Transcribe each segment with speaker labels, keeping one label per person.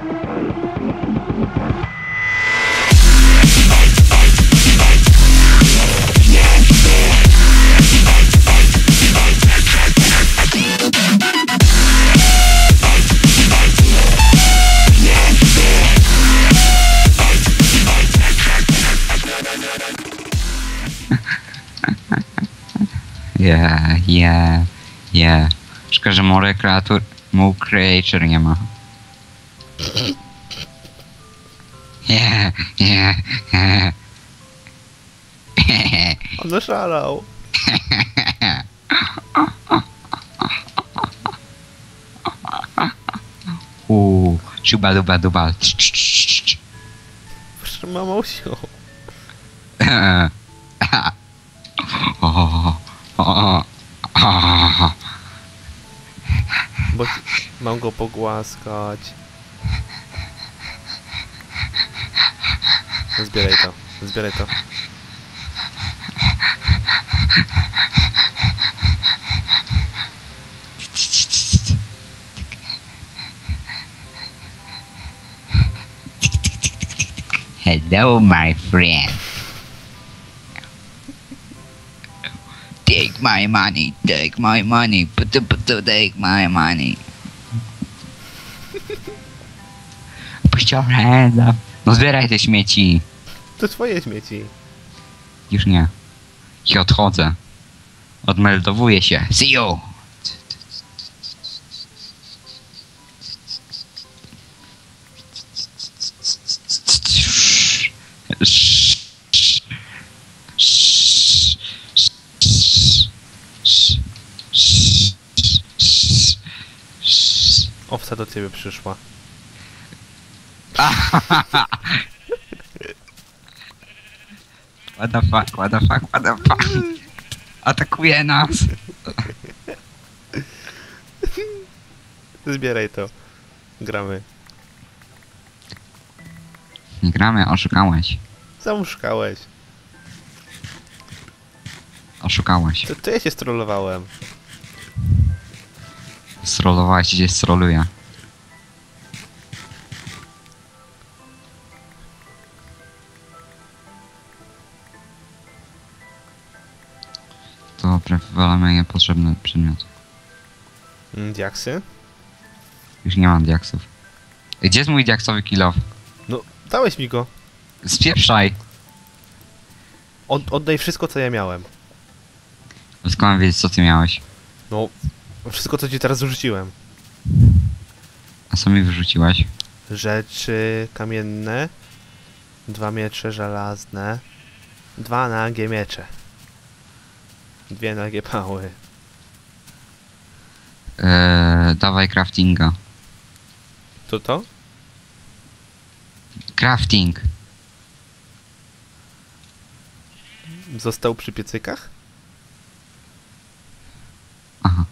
Speaker 1: Yeah, yeah, yeah. Szkoda, że more kreatur... Mu creature nie yeah, yeah.
Speaker 2: On zaszalał.
Speaker 1: Uuu, szuba duba duba.
Speaker 2: Proszę, mamusiu. Bo mam go pogłaskać. Zbieraj to, zbieraj to.
Speaker 1: Hello, my friend. Take my money, take my money, put put take my money. Up. No zbieraj te śmieci.
Speaker 2: To twoje śmieci.
Speaker 1: Już nie. I odchodzę. Odmeldowuję się. See you.
Speaker 2: Owca do ciebie przyszła.
Speaker 1: What the fuck, what the fuck, what the fuck. Atakuje nas.
Speaker 2: Zbieraj to. Gramy.
Speaker 1: Nie gramy, oszukałeś.
Speaker 2: Zamuszkałeś.
Speaker 1: Oszukałeś.
Speaker 2: To, to ja cię strollowałem.
Speaker 1: Strollowałeś, gdzieś stroluję. Dobra, wywalamy niepotrzebny przedmiot.
Speaker 2: Mm, Diaksy?
Speaker 1: Już nie mam diaksów. Gdzie jest mój diaksowy kill
Speaker 2: No, dałeś mi go.
Speaker 1: Spieprzaj!
Speaker 2: Od, oddaj wszystko, co ja miałem.
Speaker 1: Skąd mam wiedzieć, co ty miałeś?
Speaker 2: No, wszystko, co ci teraz wrzuciłem.
Speaker 1: A co mi wyrzuciłaś?
Speaker 2: Rzeczy kamienne. Dwa miecze żelazne. Dwa nagie miecze. Dwie nagie pały.
Speaker 1: Eee, dawaj craftinga.
Speaker 2: To to?
Speaker 1: Crafting!
Speaker 2: Został przy piecykach?
Speaker 1: Aha.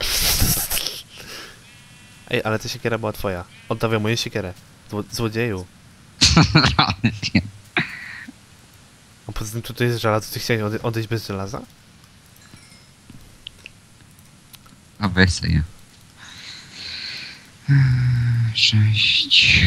Speaker 2: Ej, ale ta siekiera była twoja. Oddawaj moją siekierę. Zło złodzieju. A poza tym tutaj jest żelazo. Ty chciałeś ode odejść bez żelaza?
Speaker 1: A weź sobie. Eee, Sześć.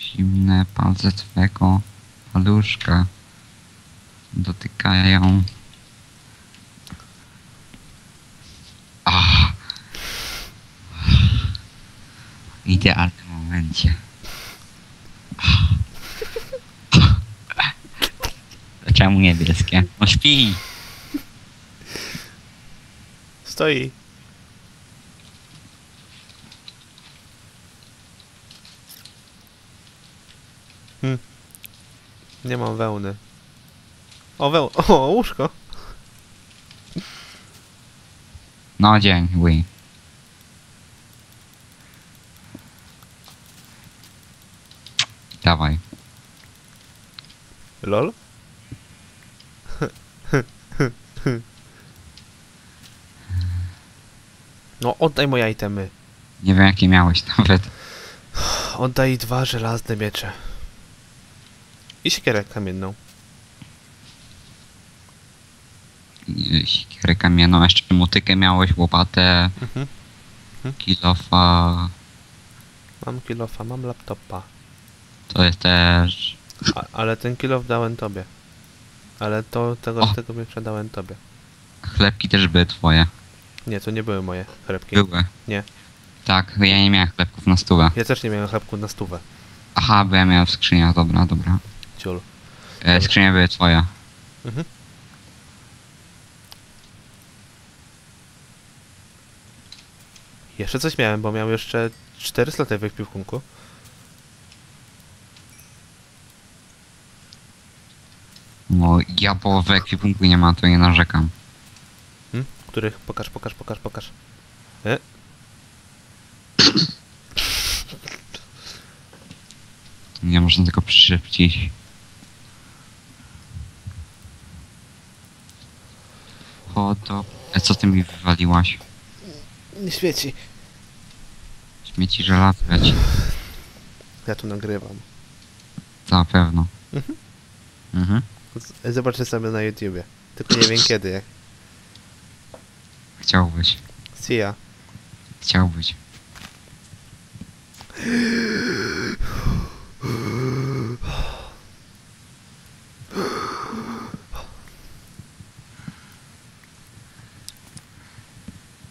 Speaker 1: Zimne palce twego paluszka dotykają. W idealnym momencie. Czemu niebieskie? No śpi!
Speaker 2: Stoi. Hm. Nie mam wełny. O, weł... O, łóżko.
Speaker 1: No ły. Dawaj.
Speaker 2: Lol? No, oddaj moje itemy.
Speaker 1: Nie wiem jakie miałeś nawet.
Speaker 2: Oddaj dwa żelazne miecze. I siekierę kamienną.
Speaker 1: siekierę kamienną, jeszcze motykę miałeś, łopatę,
Speaker 2: Mhm.
Speaker 1: kilofa,
Speaker 2: Mam kilofa, mam laptopa.
Speaker 1: to jest też...
Speaker 2: A, ale ten kilof dałem tobie. Ale to tego,
Speaker 1: O.
Speaker 2: tego mi przedałem tobie.
Speaker 1: Chlebki też były twoje.
Speaker 2: Nie, to nie były moje chlebki.
Speaker 1: Były.
Speaker 2: Nie.
Speaker 1: Tak, ja nie miałem chlebków na stówę.
Speaker 2: Ja też nie miałem chlebku na stówę.
Speaker 1: Aha, bo ja miałem w skrzyniach, dobra, dobra.
Speaker 2: Ciul.
Speaker 1: E, skrzynie były twoje.
Speaker 2: Mhm. Jeszcze coś miałem, bo miałem jeszcze 4 sloty w ekwipunku.
Speaker 1: No, ja połowę ekwipunku nie mam, to nie narzekam.
Speaker 2: Hmm? Których? Pokaż, pokaż, pokaż, pokaż. E?
Speaker 1: Nie można tylko przyszepcić. O to... E, co ty mi wywaliłaś?
Speaker 2: Nie świeci.
Speaker 1: Śmieci żelazo, ja ci...
Speaker 2: Ja tu nagrywam.
Speaker 1: Na pewno.
Speaker 2: Mhm.
Speaker 1: Mhm.
Speaker 2: Zobaczę sobie na YouTubie. Tylko nie wiem kiedy.
Speaker 1: Chciałbyś.
Speaker 2: Ya.
Speaker 1: Chciałbyś.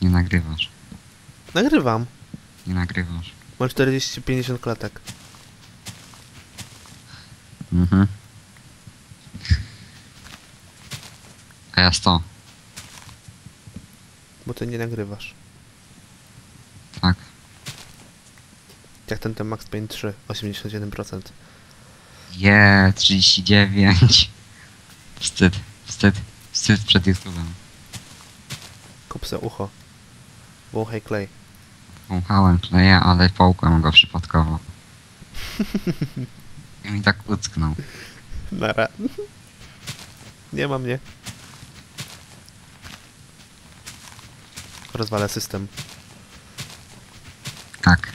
Speaker 1: Nie nagrywasz.
Speaker 2: Nagrywam.
Speaker 1: Nie nagrywasz.
Speaker 2: Mam 40-50 klatek.
Speaker 1: Mhm. A ja 100.
Speaker 2: Bo ty nie nagrywasz.
Speaker 1: Tak.
Speaker 2: Jak ten ten Max Payne 3. 87%.
Speaker 1: Je, 39. Wstyd, wstyd, wstyd przed YouTube'em.
Speaker 2: Kup se ucho. Wąchaj klej.
Speaker 1: Wąchałem kleja, ale połkłem go przypadkowo. I mi tak ucknął.
Speaker 2: Nara. Nie ma mnie. Rozwalę system.
Speaker 1: Tak.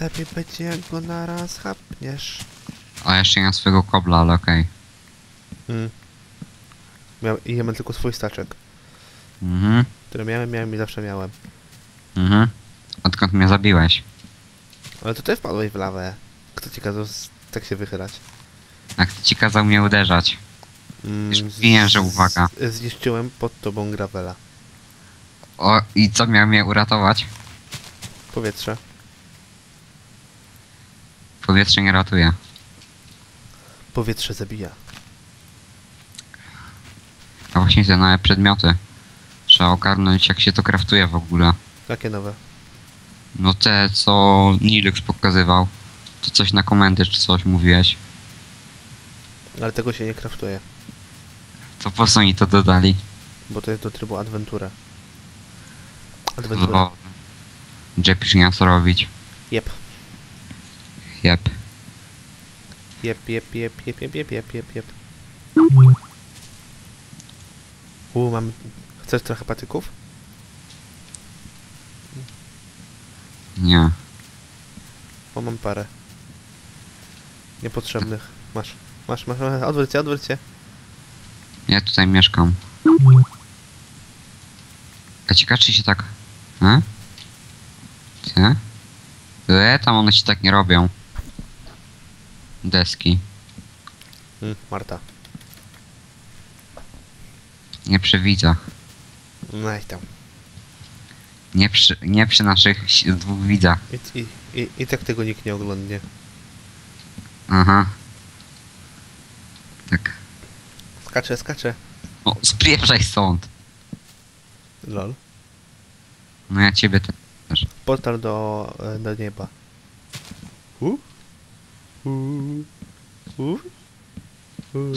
Speaker 2: Lepiej będzie jak go naraz chapniesz.
Speaker 1: A jeszcze nie mam swojego kobla, ale okej.
Speaker 2: Mm. Miał, I ja mam tylko swój staczek.
Speaker 1: Mhm,
Speaker 2: Który miałem, miałem i zawsze miałem.
Speaker 1: mhm. Odkąd mnie zabiłeś?
Speaker 2: Ale to ty wpadłeś w lawę. Kto ci kazał z- tak się wychylać?
Speaker 1: Jak to ci kazał mnie uderzać?
Speaker 2: Mm,
Speaker 1: Już mówiłem, że uwaga.
Speaker 2: Zniszczyłem pod tobą gravela.
Speaker 1: O, i co miał mnie uratować?
Speaker 2: Powietrze.
Speaker 1: Powietrze nie ratuje.
Speaker 2: Powietrze zabija.
Speaker 1: A właśnie te nowe przedmioty. Trzeba ogarnąć jak się to kraftuje w ogóle.
Speaker 2: Jakie nowe?
Speaker 1: No te, co Nilux pokazywał. To coś na komendy czy coś mówiłeś.
Speaker 2: Ale tego się nie kraftuje.
Speaker 1: To po co oni to dodali?
Speaker 2: Bo to jest do trybu Adventure. Adventure.
Speaker 1: Bo Jep już nie ma co robić.
Speaker 2: Jep.
Speaker 1: Jep.
Speaker 2: Jep, jep, jep, jep, jep, jep, jep, jep, jep. U, mam... Chcesz trochę patyków?
Speaker 1: Nie.
Speaker 2: Bo mam parę. Niepotrzebnych. Masz. Masz, masz, masz. Odwróć się, odwróć się.
Speaker 1: Ja tutaj mieszkam. A ciekawe czy się tak... E? Ty? E, tam one się tak nie robią. Deski.
Speaker 2: Mm, Marta.
Speaker 1: Nie przy widzach.
Speaker 2: No i tam.
Speaker 1: Nie przy, nie przy naszych si- dwóch widzach.
Speaker 2: I, i, i, I tak tego nikt nie oglądnie.
Speaker 1: Aha. Tak.
Speaker 2: Skacze, skacze.
Speaker 1: O, spieprzaj stąd.
Speaker 2: Lol.
Speaker 1: No ja ciebie te- też.
Speaker 2: Portal do, e, do nieba. U? U? U? U?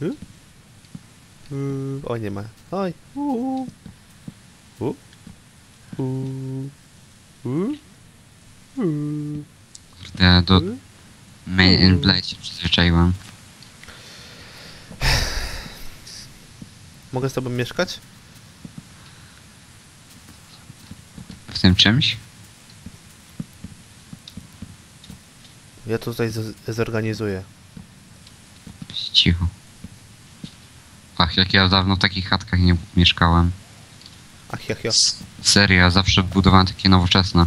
Speaker 2: U? U? O, nie ma. Oj. U? U? U? U? U?
Speaker 1: Kurde, do? Main in Blade się przyzwyczaiłem.
Speaker 2: Mogę z tobą mieszkać?
Speaker 1: W tym czymś?
Speaker 2: Ja to tutaj zorganizuję.
Speaker 1: cicho. Ach, jak ja dawno w takich chatkach nie mieszkałem.
Speaker 2: Ach,
Speaker 1: Serio, ja zawsze budowałem takie nowoczesne.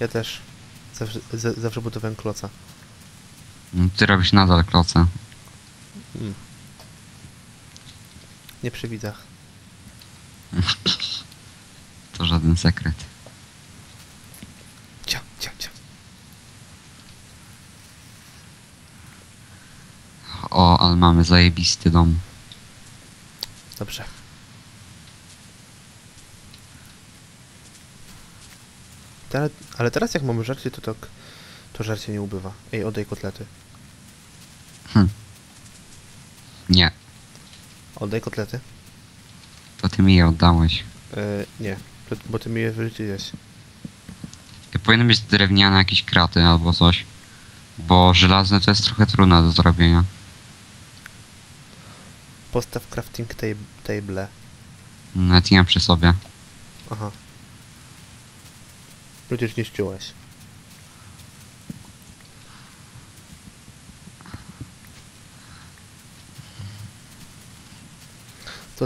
Speaker 2: Ja też. Zawsze, z, zawsze budowałem kloca.
Speaker 1: Ty robisz nadal kloce.
Speaker 2: Mm. Nie przy widzach.
Speaker 1: To żaden sekret.
Speaker 2: Cia, cia, cia.
Speaker 1: O, ale mamy zajebisty dom.
Speaker 2: Dobrze. Teraz, ale teraz jak mamy żarcie, to tak... To żarcie nie ubywa. Ej, oddaj kotlety.
Speaker 1: Nie,
Speaker 2: Oddaj kotlety.
Speaker 1: to ty mi je oddałeś.
Speaker 2: E, nie, to, bo ty mi je wyrzuciłeś.
Speaker 1: Powinny być drewniane jakieś kraty albo coś. Bo żelazne to jest trochę trudne do zrobienia.
Speaker 2: Postaw crafting tab table.
Speaker 1: Nawet nie mam przy sobie.
Speaker 2: Aha. Przecież nie ściąłeś.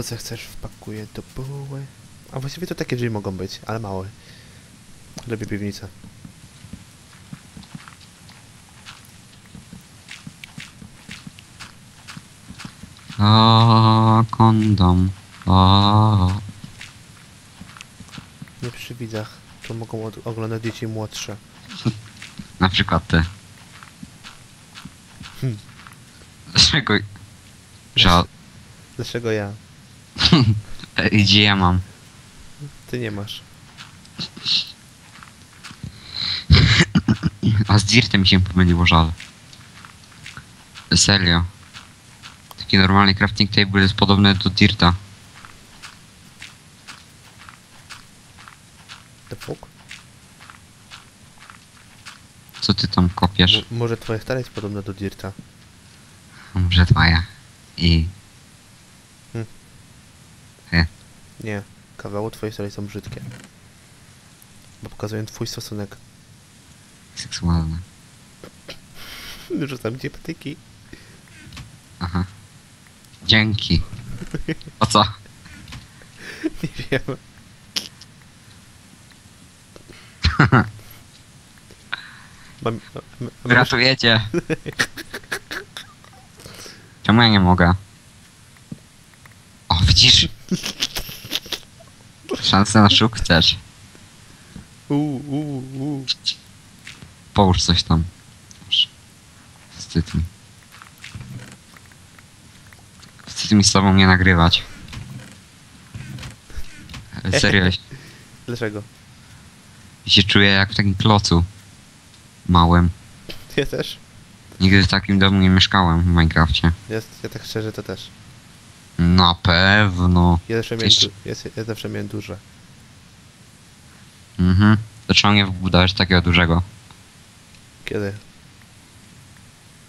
Speaker 2: To co chcesz wpakuję do buły. A właściwie to takie drzwi mogą być, ale małe. Lepiej piwnica.
Speaker 1: O, kondom. O,
Speaker 2: Nie przy widzach. To mogą oglądać dzieci młodsze.
Speaker 1: na przykład ty.
Speaker 2: Hmm.
Speaker 1: Dlaczego? Żal.
Speaker 2: Dlaczego ja?
Speaker 1: Gdzie ja mam?
Speaker 2: Ty nie masz.
Speaker 1: A z Dirtem mi się pomyliło, żal. Serio. Taki normalny crafting table jest podobny do Dirta.
Speaker 2: The fuck?
Speaker 1: Co ty tam kopiesz?
Speaker 2: M- może twoja stara jest podobna do Dirta.
Speaker 1: Może twoja. I...
Speaker 2: Nie. Kawały twojej starej są brzydkie. Bo pokazują twój stosunek.
Speaker 1: seksualne.
Speaker 2: Rzucam ci patyki.
Speaker 1: Aha. Dzięki. O co?
Speaker 2: Nie wiem. Mam, mam, mam,
Speaker 1: Gratulujecie. Czemu ja nie mogę? O, widzisz? Szansę na szuk chcesz.
Speaker 2: Uuu, uuu, uuu.
Speaker 1: Połóż coś tam. Wstyd mi. Wstyd mi z tobą nie nagrywać. Serio,
Speaker 2: Dlaczego?
Speaker 1: ja się czuję jak w takim klocu. Małym.
Speaker 2: Ja też.
Speaker 1: Nigdy w takim domu nie mieszkałem w Minecrafcie.
Speaker 2: Ja, ja tak szczerze to też.
Speaker 1: Na pewno.
Speaker 2: Ja zawsze miałem,
Speaker 1: Jeszcze-
Speaker 2: du- ja, ja zawsze miałem duże.
Speaker 1: Mhm. To trzeba mnie wbudować takiego dużego.
Speaker 2: Kiedy?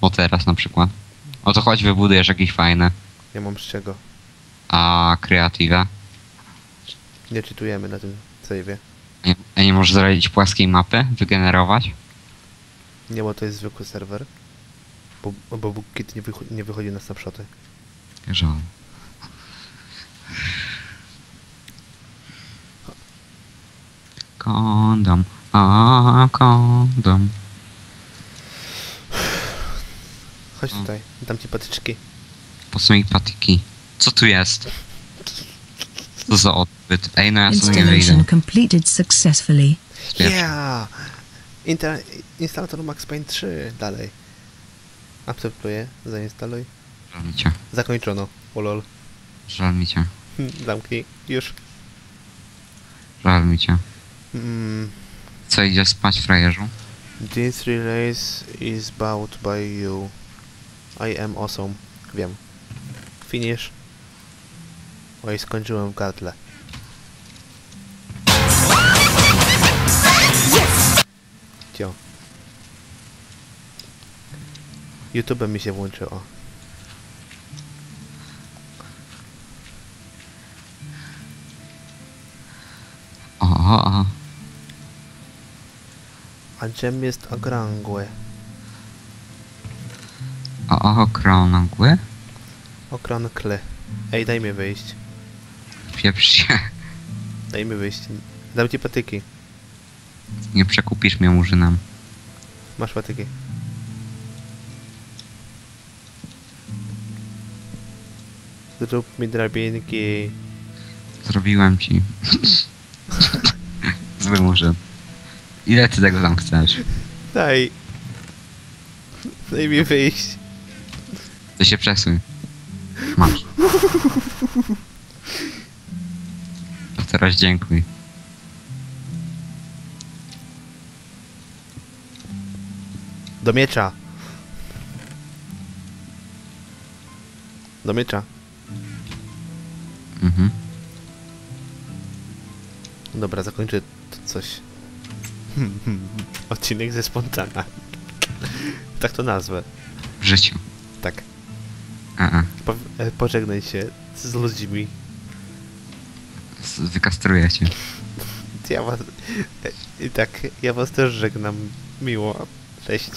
Speaker 1: O teraz na przykład. O to chodź wybudujesz jakieś fajne.
Speaker 2: Nie mam z czego.
Speaker 1: A kreatywę.
Speaker 2: Nie czytujemy na tym save'ie.
Speaker 1: Nie, a nie możesz zrobić płaskiej mapy? Wygenerować?
Speaker 2: Nie, bo to jest zwykły serwer. Bo, bo BookKit nie, wycho- nie wychodzi na snapshoty.
Speaker 1: Żal. Kondom. A kondom.
Speaker 2: Chodź tutaj, dam ci patyczki.
Speaker 1: Po co mi patyki? Co tu jest? Co za odbyt? Ej, no ja sobie nie wyjdę.
Speaker 3: Installation completed successfully.
Speaker 2: Yeah! Inter instalator Max Paint 3 dalej. Akceptuję, zainstaluj.
Speaker 1: Żal mi cię.
Speaker 2: Zakończono. Ulol.
Speaker 1: Żal mi cię.
Speaker 2: Zamknij. Już.
Speaker 1: Żal mi cię.
Speaker 2: Mm,
Speaker 1: Co, idziesz spać, frajerzu?
Speaker 2: this release is bought by you. I am awesome. Wiem. Finish. Oj, skończyłem w gardle. Cio. YouTube mi się włączyło.
Speaker 1: O, o, o.
Speaker 2: A dżem jest okrągły.
Speaker 1: O, Okrągły?
Speaker 2: Okrąkle. Ej, daj mi wyjść.
Speaker 1: Pieprz się.
Speaker 2: Daj mi wyjść. Dam ci patyki.
Speaker 1: Nie przekupisz mnie murzynam.
Speaker 2: Masz patyki. Zrób mi drabinki.
Speaker 1: Zrobiłem ci. Zły murzyn. Ile ty tego tam chcesz?
Speaker 2: Daj. Daj mi wyjść.
Speaker 1: To się przesuń. Masz. A teraz dziękuj.
Speaker 2: Do miecza. Do miecza.
Speaker 1: Mhm.
Speaker 2: Dobra, zakończę to coś. Odcinek ze spontana. tak to nazwę.
Speaker 1: W życiu.
Speaker 2: Tak.
Speaker 1: A, a.
Speaker 2: Po, e, pożegnaj się z ludźmi.
Speaker 1: Wykastruję cię.
Speaker 2: Ja was... e, I tak, ja was też żegnam miło. Cześć.